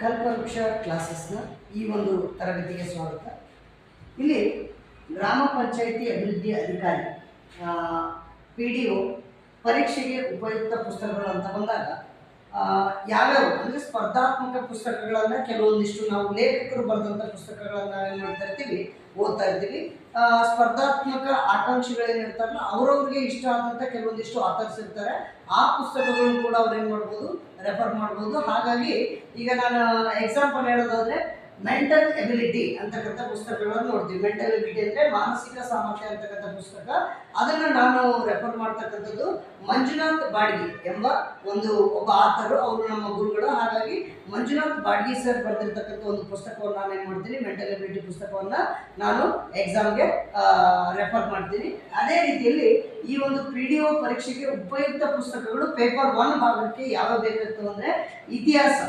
ಕಲ್ಪವೃಕ್ಷ ಕ್ಲಾಸಸ್ನ ಈ ಒಂದು ತರಗತಿಗೆ ಸ್ವಾಗತ. ಇಲ್ಲಿ ಗ್ರಾಮ ಪಂಚಾಯಿತಿ ಅಭಿವೃದ್ಧಿ ಅಧಿಕಾರಿ ಪಿ ಡಿ ಒ ಪರೀಕ್ಷೆಗೆ ಉಪಯುಕ್ತ ಪುಸ್ತಕಗಳು ಅಂತ ಬಂದಾಗ ಯಾವ್ಯಾವ? ಅಂದರೆ ಸ್ಪರ್ಧಾತ್ಮಕ ಪುಸ್ತಕಗಳನ್ನ ಕೆಲವೊಂದಿಷ್ಟು ನಾವು ಲೇಖಕರು ಬರೆದಂಥ ಪುಸ್ತಕಗಳನ್ನು ಏನ್ ಮಾಡ್ತಾ ಇರ್ತೀವಿ, ಓದ್ತಾ ಇರ್ತೀವಿ. ಸ್ಪರ್ಧಾತ್ಮಕ ಆಕಾಂಕ್ಷಿಗಳೇನಿರ್ತಾರಲ್ಲ ಅವ್ರವ್ರಿಗೆ ಇಷ್ಟ ಆದಂಥ ಕೆಲವೊಂದಿಷ್ಟು ಆಥರ್ಸ್ ಇರ್ತಾರೆ. ಆ ಪುಸ್ತಕಗಳನ್ನು ಕೂಡ ಅವ್ರು ಏನು ಮಾಡ್ಬೋದು ರೆಫರ್ ಮಾಡ್ಬೋದು. ಹಾಗಾಗಿ ಈಗ ನಾನು ಎಕ್ಸಾಂಪಲ್ ಹೇಳೋದಾದ್ರೆ ಮೆಂಟಲ್ ಎಬಿಲಿಟಿ ಅಂತಕ್ಕಂಥ ಪುಸ್ತಕಗಳನ್ನು ನೋಡ್ತೀವಿ. ಮೆಂಟಲ್ ಎಬಿಲಿಟಿ ಅಂದರೆ ಮಾನಸಿಕ ಸಾಮರ್ಥ್ಯ ಅಂತಕ್ಕಂಥ ಪುಸ್ತಕ. ಅದನ್ನು ನಾನು ರೆಫರ್ ಮಾಡ್ತಕ್ಕಂಥದ್ದು ಮಂಜುನಾಥ್ ಬಾಡ್ಗಿ ಎಂಬ ಒಂದು ಒಬ್ಬ ಆತರು. ಅವರು ನಮ್ಮ ಗುರುಗಳು. ಹಾಗಾಗಿ ಮಂಜುನಾಥ್ ಬಾಡ್ಗಿ ಸರ್ ಬರೆದಿರ್ತಕ್ಕಂಥ ಒಂದು ಪುಸ್ತಕವನ್ನು ನಾನು ಏನು ಮಾಡ್ತೀನಿ ಮೆಂಟಲ್ ಎಬಿಲಿಟಿ ಪುಸ್ತಕವನ್ನು ನಾನು ಎಕ್ಸಾಮ್ಗೆ ರೆಫರ್ ಮಾಡ್ತೀನಿ. ಅದೇ ರೀತಿಯಲ್ಲಿ ಈ ಒಂದು ಪಿ ಡಿ ಒ ಪರೀಕ್ಷೆಗೆ ಉಪಯುಕ್ತ ಪುಸ್ತಕಗಳು ಪೇಪರ್ ಒನ್ ಭಾಗಕ್ಕೆ ಯಾವ ಬೇಕಿತ್ತು ಅಂದರೆ ಇತಿಹಾಸ.